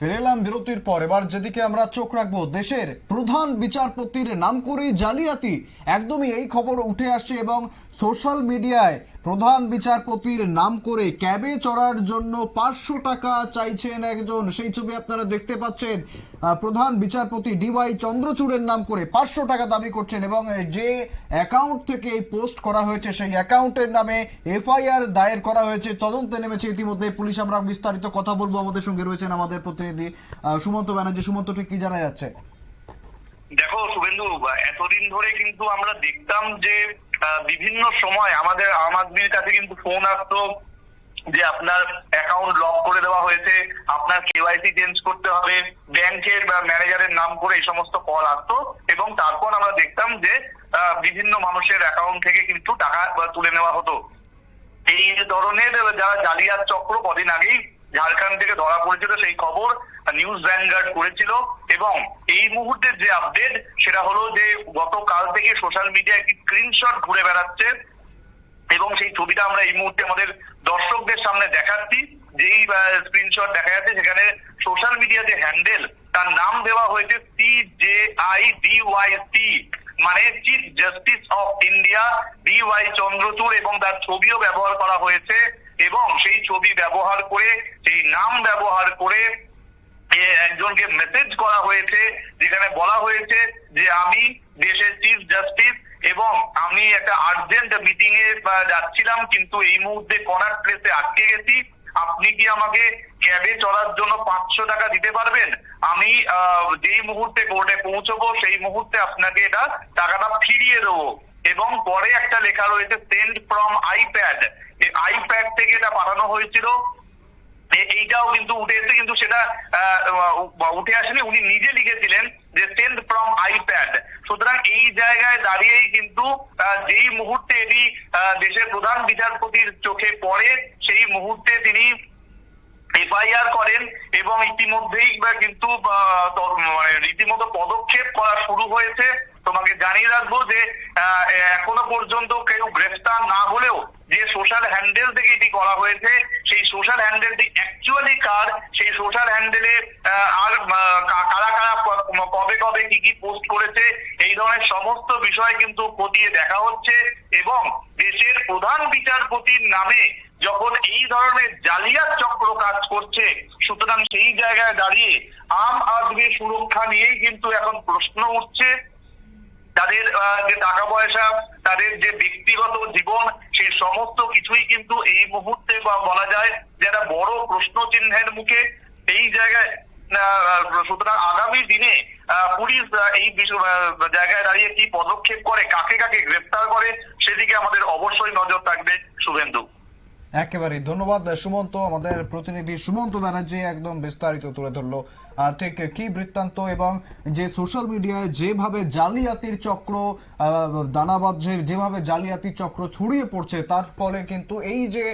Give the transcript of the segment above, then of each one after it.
ফিরে এলাম বিরতির পর। এবার যেদিকে আমরা চোখ রাখব, দেশের প্রধান বিচারপতির নাম করেই জালিয়াতি। একদমই এই খবর উঠে আসছে এবং সোশ্যাল মিডিয়ায় প্রধান বিচারপতির নাম করে ক্যাবে চড়ার জন্য পাঁচশো টাকা চাইছেন একজন। সেই ছবি আপনারা দেখতে পাচ্ছেন। প্রধান বিচারপতি ডিওয়াই চন্দ্রচূড়ের নাম করে পাঁচশো টাকা দাবি করছেন এবং যে অ্যাকাউন্ট থেকে এই পোস্ট করা হয়েছে সেই অ্যাকাউন্টের নামে এফআইআর দায়ের করা হয়েছে। তদন্তে নেমেছে ইতিমধ্যে। পুলিশ আমরা বিস্তারিত কথা বলব। আমাদের সঙ্গে রয়েছেন আমাদের প্রতিনিধি সুমন্ত ব্যানার্জি। সুমন্ত, ঠিক কি জানা যাচ্ছে? দেখো, শুভেন্দু, এতদিন ধরে কিন্তু আমরা দেখতাম যে বিভিন্ন সময় আমাদের আম আদমির কাছে কিন্তু ফোন আসতো যে আপনার অ্যাকাউন্ট লক করে দেওয়া হয়েছে, আপনার কেওয়াইসি চেঞ্জ করতে হবে, ব্যাংকের বা ম্যানেজারের নাম করে এই সমস্ত কল আসতো এবং তারপর আমরা দেখতাম যে বিভিন্ন মানুষের অ্যাকাউন্ট থেকে কিন্তু টাকা তুলে নেওয়া হতো। এই ধরনের যারা জালিয়াত চক্র কদিন আগেই ঝাড়খণ্ড থেকে ধরা পড়েছিল, সেই খবর নিউজ ভ্যানগার্ড করেছিল এবং এই মুহূর্তে যে আপডেট সেটা হলো যে গতকাল থেকে সোশ্যাল মিডিয়ায় একটি স্ক্রিনশট ঘুরে বেড়াচ্ছে এবং সেই ছবিটা আমরা এই মুহূর্তে আমাদের দর্শকদের সামনে দেখাচ্ছি। যেই স্ক্রিনশট দেখা যাচ্ছে, সেখানে সোশ্যাল মিডিয়া যে হ্যান্ডেল তার নাম দেওয়া হয়েছে C J I D Y C মানে chief justice of India D Y Chandrachud এবং তার ছবিও ব্যবহার করা হয়েছে এবং সেই ছবি ব্যবহার করে, সেই নাম ব্যবহার করে একজনকে মেসেজ করা হয়েছে, যেখানে বলা হয়েছে যে আমি দেশের চিফ জাস্টিস এবং আমি একটা আর্জেন্ট মিটিং এ যাচ্ছিলাম, কিন্তু এই মুহূর্তে কনাট প্লেসে আটকে গেছি। আপনি কি আমাকে ক্যাবে চড়ার জন্য পাঁচশো টাকা দিতে পারবেন? আমি যেই মুহূর্তে কোর্টে পৌঁছবো, সেই মুহূর্তে আপনাকে এটা টাকাটা ফিরিয়ে দেবো। এবং পরে একটা লেখা রয়েছে সেন্ড ফ্রম আইপ্যাড আইপ্যাড থেকে এটা পাঠানো হয়েছিল। এ- কিন্তু উঠে এসে কিন্তু সেটা উঠে আসেনি, উনি নিজে লিখেছিলেন যে সেন্ড ফ্রম আইপ্যাড সুতরাং এই জায়গায় দাঁড়িয়েই কিন্তু যেই মুহূর্তে এটি দেশের প্রধান বিচারপতির চোখে পড়ে, সেই মুহূর্তে তিনি এফআইআর করেন এবং ইতিমধ্যেই কিন্তু মানে রীতিমতো পদক্ষেপ করা শুরু হয়েছে। তোমাকে জানিয়ে রাখব যে এখনও পর্যন্ত কেউ গ্রেফতার না হলেও যে সোশ্যাল হ্যান্ডেল থেকে এটি করা হয়েছে, সেই সোশ্যাল হ্যান্ডেলটি অ্যাকচুয়ালি কার? সেই সোশ্যাল হ্যান্ডেলে আর কারা কারা কবে কবে কি কি পোস্ট করেছে, এই ধরনের সমস্ত বিষয় কিন্তু খতিয়ে দেখা হচ্ছে এবং দেশের প্রধান বিচারপতির নামে যখন এই ধরনের জালিয়াত চক্র কাজ করছে, সুতরাং সেই জায়গায় দাঁড়িয়ে আম আদমি সুরক্ষা নিয়েই কিন্তু এখন প্রশ্ন উঠছে। তাদের যে টাকা পয়সা, তাদের যে ব্যক্তিগত জীবন সমস্ত কিছুই কিন্তু এই মুহূর্তে বা বলা যায় যে একটা বড় প্রশ্ন চিহ্নের মুখে এই জায়গায় সুতরাং আগামী দিনে পুলিশ এই জায়গায় দাঁড়িয়ে কি পদক্ষেপ করে, কাকে কাকে গ্রেপ্তার করে, সেদিকে আমাদের অবশ্যই নজর থাকবে শুভেন্দু। একেবারে ধন্যবাদ সুমন্ত। আমাদের প্রতিনিধি সুমন্ত ব্যানার্জি একদম বিস্তারিত তুলে ধরলো। ঠিক কি বৃত্তান্ত এবং যে সোশ্যাল মিডিয়ায় যেভাবে জালিয়াতির চক্র আহ, দানাবাজ্যে যেভাবে জালিয়াতির চক্র ছড়িয়ে পড়ছে তার ফলে কিন্তু এই যে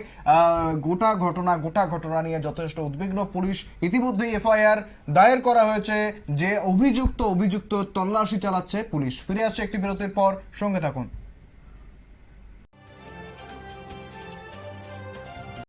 গোটা ঘটনা গোটা ঘটনা নিয়ে যথেষ্ট উদ্বিগ্ন পুলিশ ইতিমধ্যেই এফআইআর দায়ের করা হয়েছে যে অভিযুক্ত অভিযুক্ত তল্লাশি চালাচ্ছে পুলিশ। ফিরে আসছে একটি বিরতির পর সঙ্গে থাকুন।